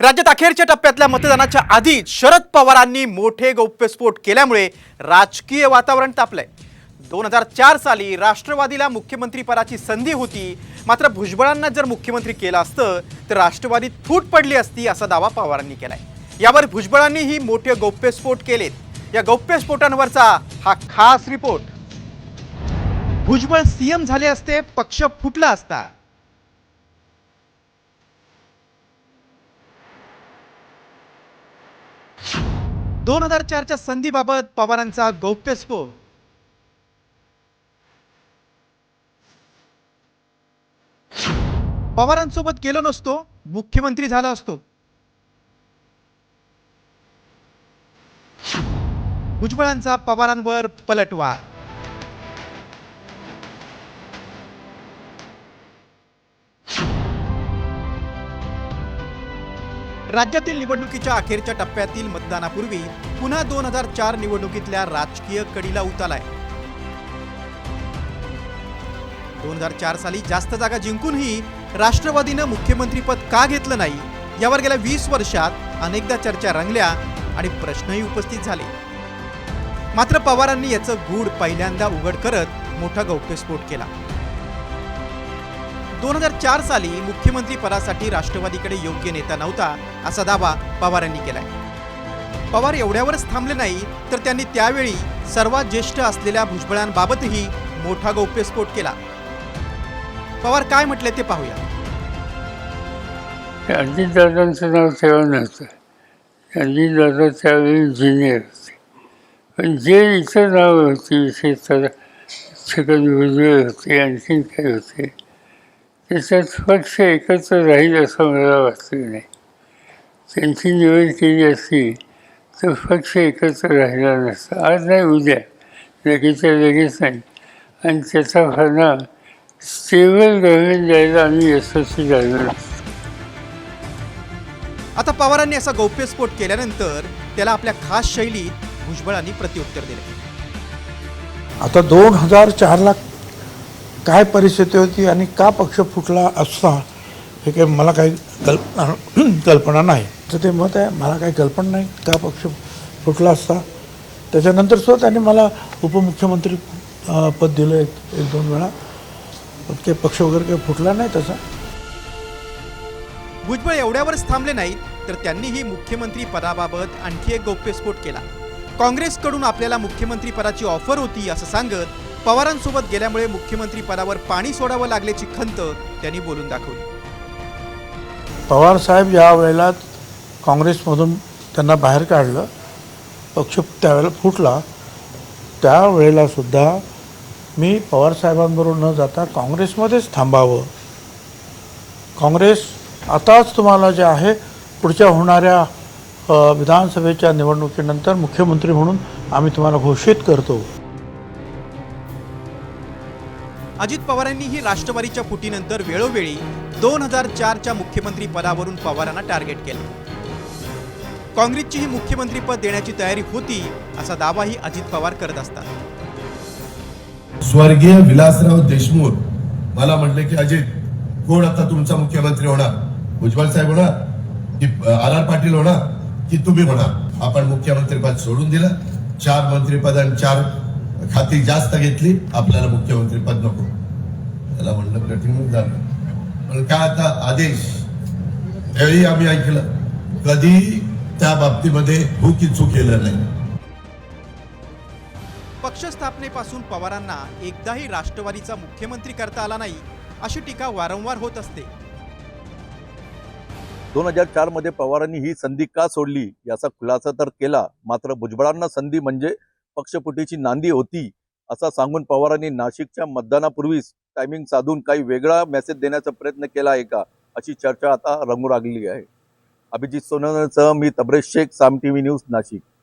राज्यात अखेरच्या टप्प्यातल्या मतदानाच्या आधीच शरद पवारांनी मोठे गौप्यस्फोट केल्यामुळे राजकीय वातावरण तापलंय. दोन हजार चार साली राष्ट्रवादीला मुख्यमंत्रीपदाची संधी होती. मात्र भुजबळांना जर मुख्यमंत्री केलं असतं तर राष्ट्रवादीत फूट पडली असती असा दावा पवारांनी केलाय. यावर भुजबळांनीही मोठे गौप्यस्फोट केलेत. या गौप्यस्फोटांवरचा हा खास रिपोर्ट. भुजबळ सीएम झाले असते पक्ष फुटला असता. दोन हजार चारच्या संधीबाबत पवारांचा गौप्यस्फोट पवारांसोबत गेलो नसतो मुख्यमंत्री झाला असतो. भुजबळांचा पवारांवर पलटवार. राज्यातील निवडणुकीच्या अखेरच्या टप्प्यातील मतदानापूर्वी पुन्हा दोन हजार चार निवडणुकीतल्या राजकीय कडीला उतालाय दोन हजार चार साली जास्त जागा जिंकूनही राष्ट्रवादीनं मुख्यमंत्रीपद का घेतलं नाही यावर गेल्या वीस वर्षात अनेकदा चर्चा रंगल्या आणि प्रश्नही उपस्थित झाले. मात्र पवारांनी याचं गूढ पहिल्यांदा उघड करत मोठा गौप्यस्फोट केला. दोन हजार चार साली मुख्यमंत्री पदासाठी राष्ट्रवादीकडे योग्य नेता नव्हता असा दावा पवारांनी केलाय. पवार एवढ्यावरच थांबले नाही तर त्यांनी त्यावेळी सर्वात ज्येष्ठ असलेल्या भुजबळांबाबतही मोठा गौप्यस्फोट केला. पवार काय म्हटले ते पाहूया. अजितदादांचं नाव तेव्हा नव्हतं. अजितदादा त्यावेळी इंजिनियर होते. पण जे इतर नावं होती विशेषतः छगन भुजबळ होते आणखीन काही होते त्याच्यात पक्ष एकत्र राहील असं मला वाटलं नाही. त्यांची निवड केली असती तर पक्ष एकत्र राहिला नसता. आज नाही उद्या. लगेचच्या लगेच नाही. आणि त्याचा परिणाम स्टेबल गव्हर्नमेंट द्यायला आम्ही यशस्वी झालो नसतो. आता पवारांनी असा गौप्यस्फोट केल्यानंतर त्याला आपल्या खास शैलीत भुजबळांनी प्रत्युत्तर दिले. आता दोन हजार चारला काय परिस्थिती होती आणि का पक्ष फुटला असता हे काही मला काही कल्पना कल्पना नाही. तर ते मत आहे मला काही कल्पना नाही का पक्ष फुटला असता. त्याच्यानंतर सुद्धा त्यांनी मला उपमुख्यमंत्री पद दिलं एक एक दोन वेळा. ते पक्ष वगैरे काही फुटला नाही तसा. भुजबळ एवढ्यावरच थांबले नाहीत तर त्यांनीही मुख्यमंत्री पदाबाबत आणखी एक गौप्यस्फोट केला. काँग्रेसकडून आपल्याला मुख्यमंत्री पदाची ऑफर होती असं सांगत पवारांसोबत गेल्यामुळे मुख्यमंत्री पदावर पाणी सोडावं लागल्याची खंत त्यांनी बोलून दाखवली. पवार साहेब या वेळेला काँग्रेसमधून त्यांना बाहेर काढलं पक्ष त्यावेळेला फुटला. त्यावेळेला सुद्धा मी पवारसाहेबांबरोबर न जाता काँग्रेसमध्येच थांबावं. काँग्रेस आताच तुम्हाला जे आहे पुढच्या होणाऱ्या विधानसभेच्या निवडणुकीनंतर मुख्यमंत्री म्हणून आम्ही तुम्हाला घोषित करतो. अजित पवारांनीही राष्ट्रवादीच्या फुटीनंतर वेळोवेळी दोन हजार चारच्या मुख्यमंत्री पदावरून पवारांना टार्गेट केलं. काँग्रेसचीही मुख्यमंत्रीपद देण्याची तयारी होती असा दावाही अजित पवार करत असतात. स्वर्गीय विलासराव देशमुख मला म्हटले की अजित कोण आता तुमचा मुख्यमंत्री होणार? भुजबळ साहेब होणार? की आर आर पाटील होणार? की तुम्ही होणार? आपण मुख्यमंत्रीपद सोडून दिलं. चार मंत्रीपद आणि चार खाती जास्त घेतली आपल्याला मुख्यमंत्रीपद नको. त्याला म्हणलं कठीण झालं पण काय आता आदेश? त्यावेळी आम्ही ऐकलं कधी त्या बाबतीमध्ये हु की चूक केलं नाही. पक्ष स्थापनेपासून पवारांना एकदाही राष्ट्रवादीचा मुख्यमंत्री करता आला नाही अशी टीका वारंवार होत असते. दोन हजार चारमध्ये पवारांनी ही संधी का सोडली याचा खुलासा तर केला मात्र भुजबळांना संधी म्हणजे पक्षपुटीची नांदी होती असा सांगून पवारांनी नाशिकच्या मतदानापूर्वीच टायमिंग साधून काही वेगळा मेसेज देण्याचा प्रयत्न केला आहे का अशी चर्चा आता रंगू लागली आहे. अभिजित सोनवणेसह मी Tabresh Sheikh Saam T V news Nashik.